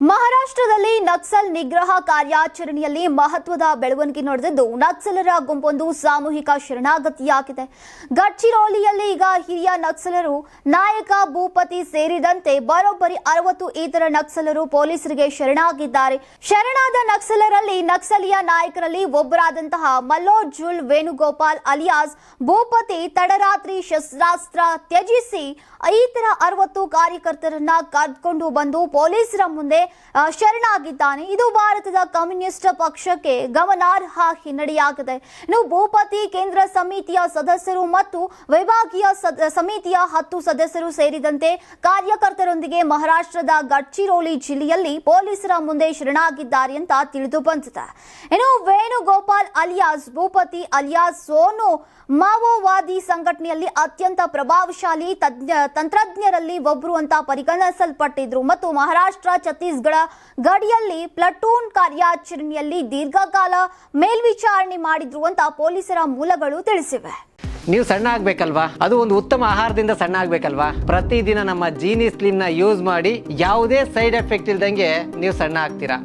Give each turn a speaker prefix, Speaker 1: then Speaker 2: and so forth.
Speaker 1: ಮಹಾರಾಷ್ಟ್ರದಲ್ಲಿ ನಕ್ಸಲ್ ನಿಗ್ರಹ ಕಾರ್ಯಾಚರಣೆಯಲ್ಲಿ ಮಹತ್ವದ ಬೆಳವಣಿಗೆ ನಡೆದಿದ್ದು, ನಕ್ಸಲರ ಗುಂಪೊಂದು ಸಾಮೂಹಿಕ ಶರಣಾಗತಿಯಾಗಿದೆ. ಗಡ್ಚಿರೋಲಿಯಲ್ಲಿ ಈಗ ಹಿರಿಯ ನಕ್ಸಲರು, ನಾಯಕ ಭೂಪತಿ ಸೇರಿದಂತೆ ಬರೋಬ್ಬರಿ ಅರವತ್ತು ಇತರ ನಕ್ಸಲರು ಪೊಲೀಸರಿಗೆ ಶರಣಾಗಿದ್ದಾರೆ. ಶರಣಾದ ನಕ್ಸಲರಲ್ಲಿ ನಕ್ಸಲಿಯ ನಾಯಕರಲ್ಲಿ ಒಬ್ಬರಾದಂತಹ ಮಲ್ಲೋಜುಲ್ ವೇಣುಗೋಪಾಲ್ ಅಲಿಯಾಸ್, ಭೂಪತಿ ತಡರಾತ್ರಿ ಶಸ್ತ್ರಾಸ್ತ್ರ ತ್ಯಜಿಸಿ ಇತರ ಅರವತ್ತು ಕಾರ್ಯಕರ್ತರನ್ನ ಕರೆದುಕೊಂಡು ಬಂದು ಪೊಲೀಸರ ಮುಂದೆ ಶರಣಾಗಿದ್ದಾನೆ. ಇದು ಭಾರತದ ಕಮ್ಯುನಿಸ್ಟ್ ಪಕ್ಷಕ್ಕೆ ಗಮನಾರ್ಹ ಹಿನ್ನಡೆಯಾಗಿದೆ. ಇನ್ನು ಭೂಪತಿ ಕೇಂದ್ರ ಸಮಿತಿಯ ಸದಸ್ಯರು ಮತ್ತು ವಿಭಾಗೀಯ ಸಮಿತಿಯ ಹತ್ತು ಸದಸ್ಯರು ಸೇರಿದಂತೆ ಕಾರ್ಯಕರ್ತರೊಂದಿಗೆ ಮಹಾರಾಷ್ಟ್ರದ ಗಡ್ಚಿರೋಲಿ ಜಿಲ್ಲೆಯಲ್ಲಿ ಪೊಲೀಸರ ಮುಂದೆ ಶರಣಾಗಿದ್ದಾರೆ ಅಂತ ತಿಳಿದು ಬಂದಿದೆ. ಇನ್ನು ವೇಣುಗೋಪಾಲ್ ಅಲಿಯಾಸ್, ಭೂಪತಿ ಅಲಿಯಾಸ್ ಸೋನು ಮಾವೋವಾದಿ ಸಂಘಟನೆಯಲ್ಲಿ ಅತ್ಯಂತ ಪ್ರಭಾವಶಾಲಿ ತಜ್ಞ, ತಂತ್ರಜ್ಞರಲ್ಲಿ ಒಬ್ಬರು ಅಂತ ಪರಿಗಣಿಸಲ್ಪಟ್ಟಿದ್ರು. ಮತ್ತು ಮಹಾರಾಷ್ಟ್ರ ಛತ್ತೀಸ್ಗಢ ಗಡಿಯಲ್ಲಿ ಪ್ಲಟೂನ್ ಕಾರ್ಯಾಚರಣೆಯಲ್ಲಿ ದೀರ್ಘಕಾಲ ಮೇಲ್ವಿಚಾರಣೆ ಮಾಡಿದ್ರು ಅಂತ ಪೊಲೀಸರ ಮೂಲಗಳು ತಿಳಿಸಿವೆ.
Speaker 2: ನೀವು ಸಣ್ಣ ಆಗ್ಬೇಕಲ್ವಾ? ಅದು ಒಂದು ಉತ್ತಮ ಆಹಾರದಿಂದ ಸಣ್ಣ ಆಗ್ಬೇಕಲ್ವಾ? ಪ್ರತಿದಿನ ನಮ್ಮ ಜೀನಿ ಸ್ಲಿಮ್ನ ಯೂಸ್ ಮಾಡಿ ಯಾವುದೇ ಸೈಡ್ ಎಫೆಕ್ಟ್ ಇಲ್ದಂಗೆ ನೀವು ಸಣ್ಣ ಆಗ್ತೀರಾ?